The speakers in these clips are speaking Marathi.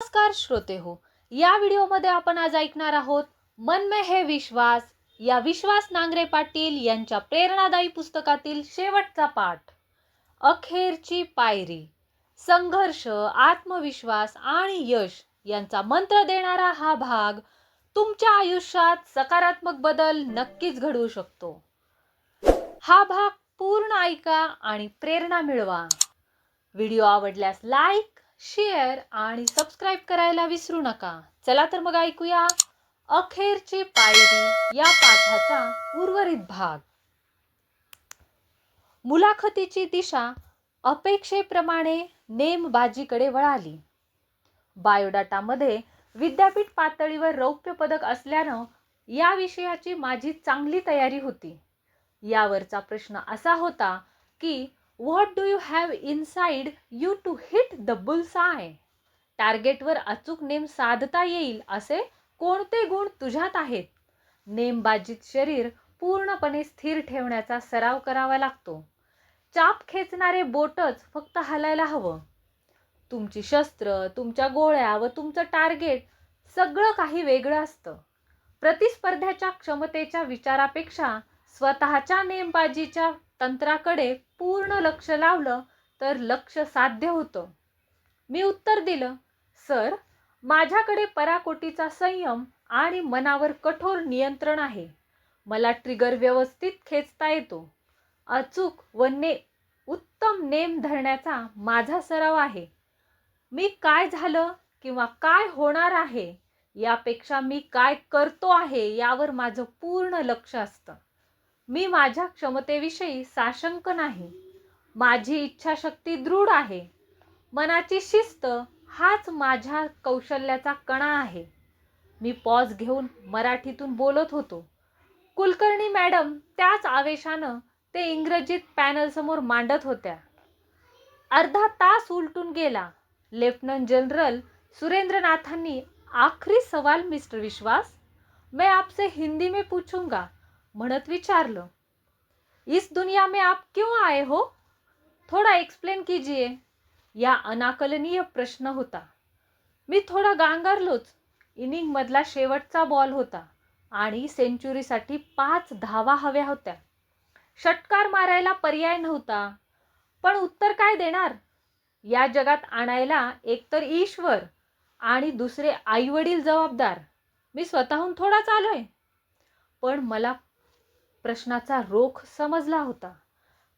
नमस्कार श्रोते हो या व्हिडिओमध्ये आपण आज ऐकणार आहोत मन में है विश्वास या विश्वास नांगरे पाटील यांच्या प्रेरणादायी पुस्तकातील शेवटचा पाठ. अखेरची पायरी संघर्ष आत्मविश्वास आणि यश यांचा मंत्र देणारा हा भाग तुमच्या आयुष्यात सकारात्मक बदल नक्कीच घडवू शकतो. हा भाग पूर्ण ऐका आणि प्रेरणा मिळवा. व्हिडिओ आवडल्यास लाईक शेअर आणि सबस्क्राईब करायला विसरू नका. चला तर मग ऐकूया अखेरची पायरी या पाठाचा उर्वरित भाग. मुलाखतीची दिशा अपेक्षेप्रमाणे नेमबाजीकडे वळाली. बायोडाटामध्ये विद्यापीठ पातळीवर रौप्य पदक असल्यानं या विषयाची माझी चांगली तयारी होती. यावरचा प्रश्न असा होता की what do you have inside you to hit the bull's eye टार्गेटवर अचूक नेम साधता येईल असे कोणते गुण तुझ्यात आहेत? नेमबाजीत शरीर पूर्णपणे स्थिर ठेवण्याचा सराव करावा लागतो. चाप खेचणारे बोटच फक्त हलायला हवं. तुमची शस्त्र तुमच्या गोळ्या व तुमचं टार्गेट सगळं काही वेगळं असतं. प्रतिस्पर्ध्याच्या क्षमतेच्या विचारापेक्षा स्वतःच्या नेमबाजीच्या तंत्राकडे पूर्ण लक्ष लावलं तर लक्ष साध्य होतं. मी उत्तर दिलं सर माझ्याकडे पराकोटीचा संयम आणि मनावर कठोर नियंत्रण आहे. मला ट्रिगर व्यवस्थित खेचता येतो. अचूक व ने उत्तम नेम धरण्याचा माझा सराव आहे. मी काय झालं किंवा काय होणार आहे यापेक्षा मी काय करतो आहे यावर माझं पूर्ण लक्ष असतं. मी माझ्या क्षमतेविषयी साशंक नाही. माझी इच्छाशक्ती दृढ आहे. मनाची शिस्त हाच माझ्या कौशल्याचा कणा आहे. मी पॉज घेऊन मराठीतून बोलत होतो. कुलकर्णी मॅडम त्याच आवेशानं ते इंग्रजीत पॅनलसमोर मांडत होत्या. अर्धा तास उलटून गेला. लेफ्टनंट जनरल सुरेंद्रनाथांनी आखरी सवाल मिस्टर विश्वास? मैं आपसे हिंदी में पूछूंगा. म्हणत विचारलं इस दुनिया में आप क्यों आए हो? थोड़ा एक्सप्लेन कीजिए. या अनाकलनीय प्रश्न होता. मी थोडा गांगारलोच. इनिंगमधला शेवटचा बॉल होता आणि सेंचुरीसाठी पाच धावा हव्या होत्या. षटकार मारायला पर्याय नव्हता. पण उत्तर काय देणार? या जगात आणायला एकतर ईश्वर आणि दुसरे आईवडील जबाबदार. मी स्वतःहून थोडाच आलोय पण मला प्रश्नाचा रोख समजला होता.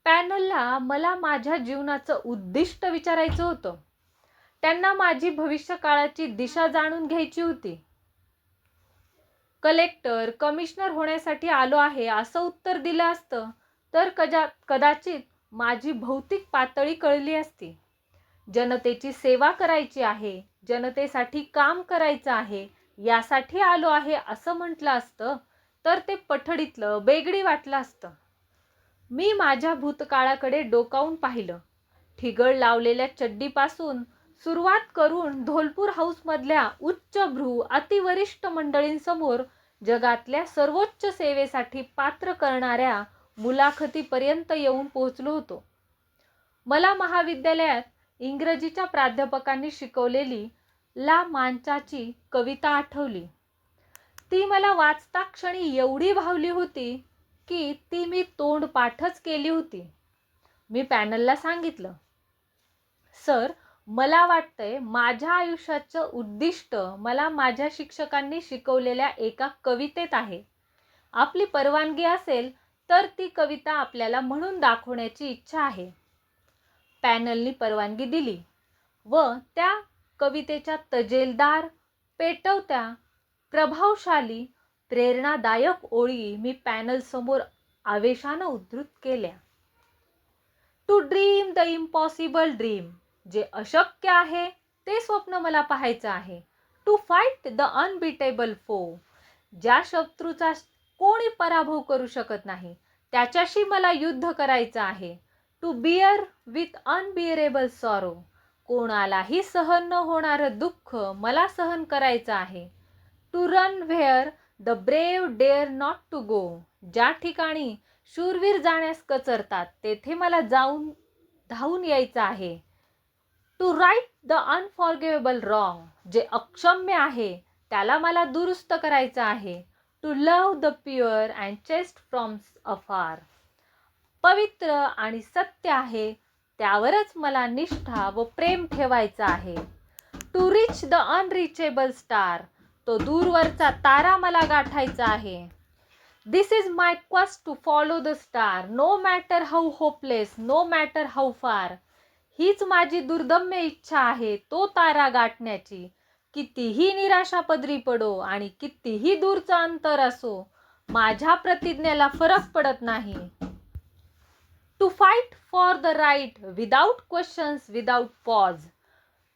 पॅनलला मला माझ्या जीवनाचं उद्दिष्ट विचारायचं होतं. त्यांना माझी भविष्यकाळाची दिशा जाणून घ्यायची होती. कलेक्टर कमिशनर होण्यासाठी आलो आहे असं उत्तर दिलं असतं तर कजा कदाचित माझी भौतिक पातळी कळली असती. जनतेची सेवा करायची आहे जनतेसाठी काम करायचं आहे यासाठी आलो आहे असं म्हटलं असतं तर ते पठडीतलं बेगडी वाटलं असतं. मी माझ्या भूतकाळाकडे डोकावून पाहिलं. ठिगळ लावलेल्या चड्डीपासून सुरुवात करून धोलपूर हाऊसमधल्या उच्चभ्रू अतिवरिष्ठ मंडळींसमोर जगातल्या सर्वोच्च सेवेसाठी पात्र करणाऱ्या मुलाखतीपर्यंत येऊन पोहोचलो होतो. मला महाविद्यालयात इंग्रजीच्या प्राध्यापकांनी शिकवलेली ला मांचाची कविता आठवली. ती मला वाचता क्षणी एवढी भावली होती की ती मी तोंड पाठच केली होती. मी पॅनलला सांगितलं सर मला वाटतंय माझ्या आयुष्याचं उद्दिष्ट मला माझ्या शिक्षकांनी शिकवलेल्या एका कवितेत आहे. आपली परवानगी असेल तर ती कविता आपल्याला म्हणून दाखवण्याची इच्छा आहे. पॅनलनी परवानगी दिली व त्या कवितेच्या तजेलदार पेटवत्या प्रभावशाली प्रेरणादायक ओळी मी पॅनलसमोर आवेशानं उद्धृत केल्या. To dream the impossible dream जे अशक्य आहे ते स्वप्न मला पाहायचं आहे. टू फाईट द अनबिटेबल फो ज्या शत्रूचा कोणी पराभव करू शकत नाही त्याच्याशी मला युद्ध करायचं आहे. To bear with unbearable sorrow कोणालाही सहन न होणारं दुःख मला सहन करायचं आहे. To run where the brave dare not to go ज्या ठिकाणी शूरवीर जाण्यास कचरतात तेथे मला जाऊन धावून यायचं आहे. To right the unforgettable wrong जे अक्षम्य आहे त्याला मला दुरुस्त करायचं आहे. To love the pure and chaste from afar पवित्र आणि सत्य आहे त्यावरच मला निष्ठा व प्रेम ठेवायचं आहे. To reach the unreachable star तो दूरवरचा तारा मला गाठायचा आहे. This is my quest to follow the star no matter how hopeless no matter how far हीच माझी दुर्दम्य इच्छा आहे तो तारा गाठण्याची. कितीही निराशा पदरी पडो आणि कितीही दूरचं अंतर असो माझ्या प्रतिज्ञेला फरक पडत नाही. To fight for the right without questions without pause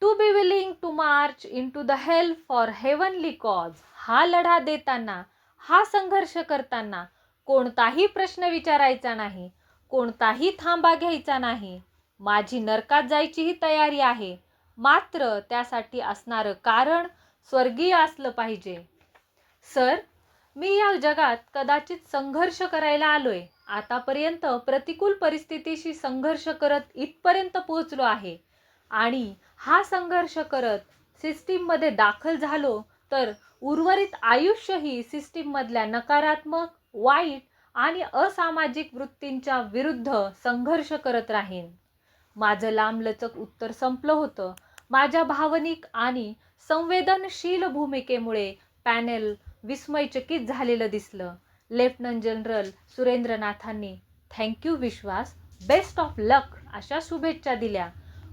to be willing to March in to the help for heavenly cause हा लढा देताना हा संघर्ष करताना कोणताही प्रश्न विचारायचा नाही कोणताही थांबा घ्यायचा नाही. माझी नरकात जायचीही तयारी आहे. मात्र त्यासाठी असणारं कारण स्वर्गीय असलं पाहिजे. सर मी या जगात कदाचित संघर्ष करायला आलोय. आतापर्यंत प्रतिकूल परिस्थितीशी संघर्ष करत इथपर्यंत पोहोचलो आहे. आणि हा संघर्ष करत सिस्टीममध्ये दाखल झालो तर उर्वरित आयुष्यही सिस्टीममधल्या नकारात्मक वाईट आणि असामाजिक वृत्तींच्या विरुद्ध संघर्ष करत राहीन. माझं लांबलचक उत्तर संपलं होतं. माझ्या भावनिक आणि संवेदनशील भूमिकेमुळे पॅनेल विस्मयचकित झालेलं दिसलं. Lieutenant general सुरेंद्रनाथांनी thank you Vishwas best of लक अशा शुभेच्छा दिल्या.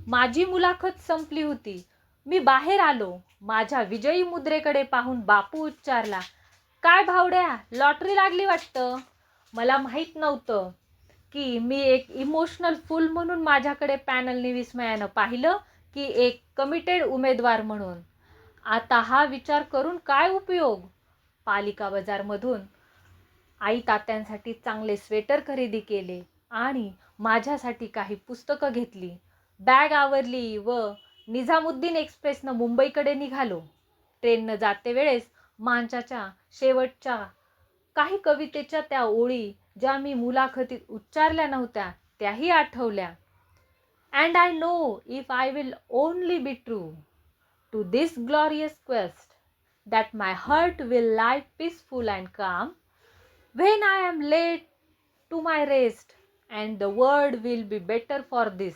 माझी मुलाखत संपली होती. मी बाहेर आलो. माझ्या विजयी मुद्रेकडे पाहून बापू उच्चारला काय भावड्या लॉटरी लागली वाटतं? मला माहीत नव्हतं की मी एक इमोशनल फुल म्हणून माझ्याकडे पॅनलने विस्मयानं पाहिलं की एक कमिटेड उमेदवार म्हणून. आता हा विचार करून काय उपयोग? पालिका बाजारमधून आई तात्यांसाठी चांगले स्वेटर खरेदी केले आणि माझ्यासाठी काही पुस्तकं घेतली. बॅग आवरली व निझामुद्दीन एक्सप्रेसनं मुंबईकडे निघालो. ट्रेननं जाते वेळेस माणसाच्या शेवटच्या काही कवितेच्या त्या ओळी ज्या मी मुलाखतीत उच्चारल्या नव्हत्या त्याही आठवल्या. And I know if I will only be true to this ग्लॉरियस quest that my heart will lie peaceful and काम when I am late to my rest and the world will be better for this.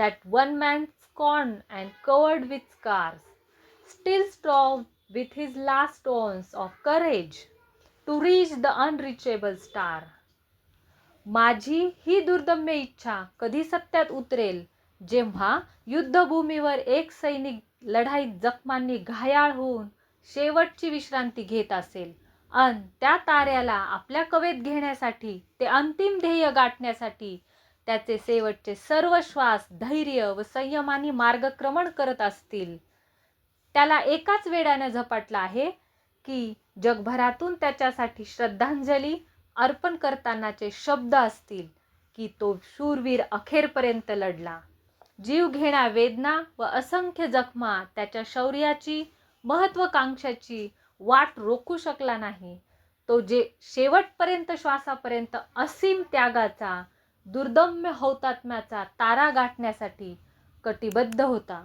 That one man scorned and covered with scars, still strove with his last ounce of courage to reach the unreachable star. माझी ही दुर्दम्य इच्छा कधी सत्यात उतरेल जेव्हा युद्धभूमीवर एक सैनिक लढाईत जखमांनी घायाळ होऊन शेवटची विश्रांती घेत असेल अन त्या ताऱ्याला आपल्या कवेत घेण्यासाठी ते अंतिम ध्येय गाठण्यासाठी त्याचे शेवटचे सर्व श्वास धैर्य व संयमाने मार्गक्रमण करत असतील. त्याला एकाच वेळानं झपाटला आहे की जगभरातून त्याच्यासाठी श्रद्धांजली अर्पण करतानाचे शब्द असतील की तो शूरवीर अखेरपर्यंत लढला. जीव घेण्या वेदना व असंख्य जखमा त्याच्या शौर्याची महत्वाकांक्षाची वाट रोखू शकला नाही. तो जे शेवटपर्यंत श्वासापर्यंत असीम त्यागाचा दुर्दम्य हौतात्म्याचा तारा गाठण्यासाठी कटिबद्ध होता.